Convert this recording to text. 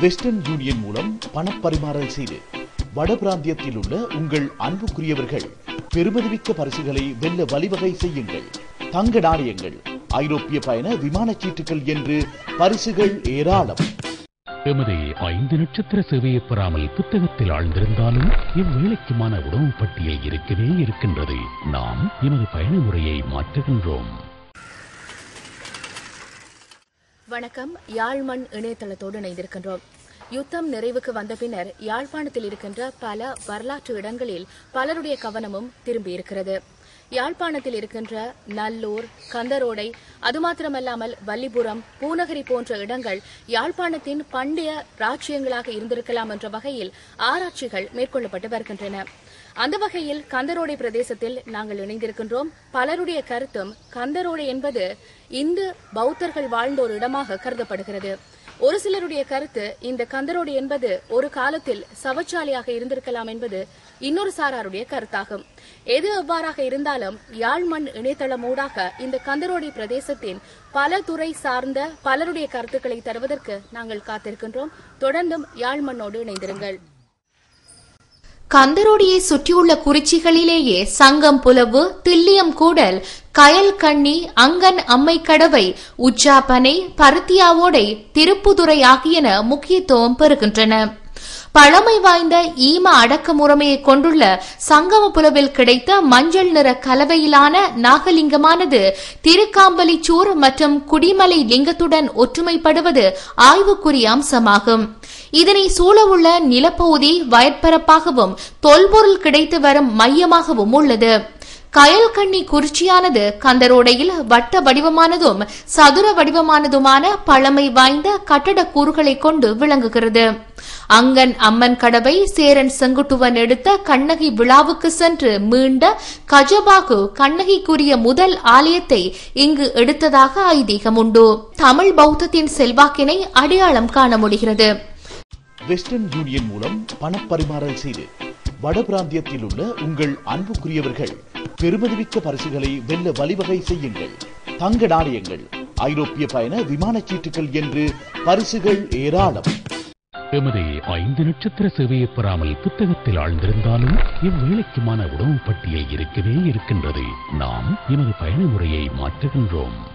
Western union மூலம் பணப்பரிமாறல் செய்து வட பிராந்தியத்தில் உள்ள உங்கள் அன்புக்குரியவர்கள் பெருமதிமிக்க பரிசுகளை வெல்ல வழிவகை செய்யுங்கள். தங்க நாணயங்கள் ஐரோப்பிய பயண விமானச் சீட்டுகள் என்று பரிசுகள் ஏராளம். எமது ஐந்து நட்சத்திர சேவையை பெறாமல் புத்தகத்தில் ஆழ்ந்திருந்தாலும் இவ்வேளைக்குமான உணவு பட்டியல் இருக்கவே இருக்கின்றது. நாம் எமது பயண முறையை மாற்றுகின்றோம். வணக்கம். யாழ்மண் இணையதளத்தோடு இணைந்திருக்கின்றோம். யுத்தம் நிறைவுக்கு வந்த பின்னர் யாழ்ப்பாணத்தில் இருக்கின்ற பல வரலாற்று இடங்களில் பலருடைய கவனமும் திரும்பியிருக்கிறது. யாழ்ப்பாணத்தில் இருக்கின்ற நல்லூர் கந்தரோடை அது மாத்திரமல்லாமல் வல்லிபுரம் பூநகரி போன்ற இடங்கள் யாழ்ப்பாணத்தின் பண்டைய ராச்சியங்களாக இருந்திருக்கலாம் என்ற வகையில் ஆராய்ச்சிகள் மேற்கொள்ளப்பட்டு வருகின்றன. அந்த வகையில் கந்தரோடை பிரதேசத்தில் நாங்கள் இணைந்திருக்கின்றோம். பலருடைய கருத்தும் கந்தரோடை என்பது இந்து பௌத்தர்கள் வாழ்ந்த ஒரு இடமாக கருதப்படுகிறது. ஒரு சிலருடைய கருத்து இந்த கந்தரோடு என்பது ஒரு காலத்தில் சவச்சாலையாக இருந்திருக்கலாம் என்பது இன்னொரு சாராருடைய கருத்தாகும். எது எவ்வாறாக இருந்தாலும் யாழ்மண் இணையதளம் ஊடாக இந்த கந்தரோடி பிரதேசத்தின் பல துறை சார்ந்த பலருடைய கருத்துக்களை தருவதற்கு நாங்கள் காத்திருக்கின்றோம். தொடர்ந்தும் யாழ்மண்ணோடு இணைந்திருங்கள். கந்தரோடியை சுற்றியுள்ள குறிச்சிகளிலேயே சங்கம் புலவு தில்லியம் கூடல் கயல் கண்ணி அங்கன் அம்மை கடவை உச்சாப்பனை பருத்தியாவோடை திருப்புதுரை ஆகியன முக்கியத்துவம் பெறுகின்றன. பழமை வாய்ந்த ஈம அடக்க முறைமையை கொண்டுள்ள சங்கம புலவில் கிடைத்த மஞ்சள் நிற கலவையிலான நாகலிங்கமானது திருக்காம்பலிச்சூர் மற்றும் குடிமலை லிங்கத்துடன் ஒற்றுமைப்படுவது ஆய்வுக்குரிய அம்சமாகும். இதனை சூழவுள்ள நிலப்பகுதி வயற்பரப்பாகவும் தொல்பொருள் கிடைத்து வரும் மையமாகவும் உள்ளது. கயல்கண்ணி குறிச்சியானது கந்தரோடையில் வட்ட வடிவமானதும் சதுர வடிவமானதுமான பழமை வாய்ந்த கட்டட கூறுகளை கொண்டு விளங்குகிறது. அங்கன் அம்மன் கடவை சேரன் செங்குட்டுவன் எடுத்த கண்ணகி விழாவுக்கு சென்று மீண்ட கஜபாகு கண்ணகிக்குரிய முதல் ஆலயத்தை இங்கு எடுத்ததாக ஐதீகம் உண்டு. தமிழ் பௌத்தத்தின் செல்வாக்கினை அடையாளம் காண முடிகிறது. வெஸ்டர்ன் யூனியன் மூலம் பணப்பரிமாறல் செய்து வட பிராந்தியத்தில் உள்ள உங்கள் அன்புக்குரியவர்கள் பெருமதிமிக்க பரிசுகளை வெல்ல வழிவகை செய்யுங்கள். தங்க நாணயங்கள் ஐரோப்பிய பயண விமான சீட்டுகள் என்று பரிசுகள் ஏராளம். எமது ஐந்து நட்சத்திர சேவையை பெறாமல் புத்தகத்தில் ஆழ்ந்திருந்தாலும் இவ்வேளைக்குமான உணவு பட்டியல் இருக்கவே இருக்கின்றது. நாம் எமது பயண முறையை மாற்றுகின்றோம்.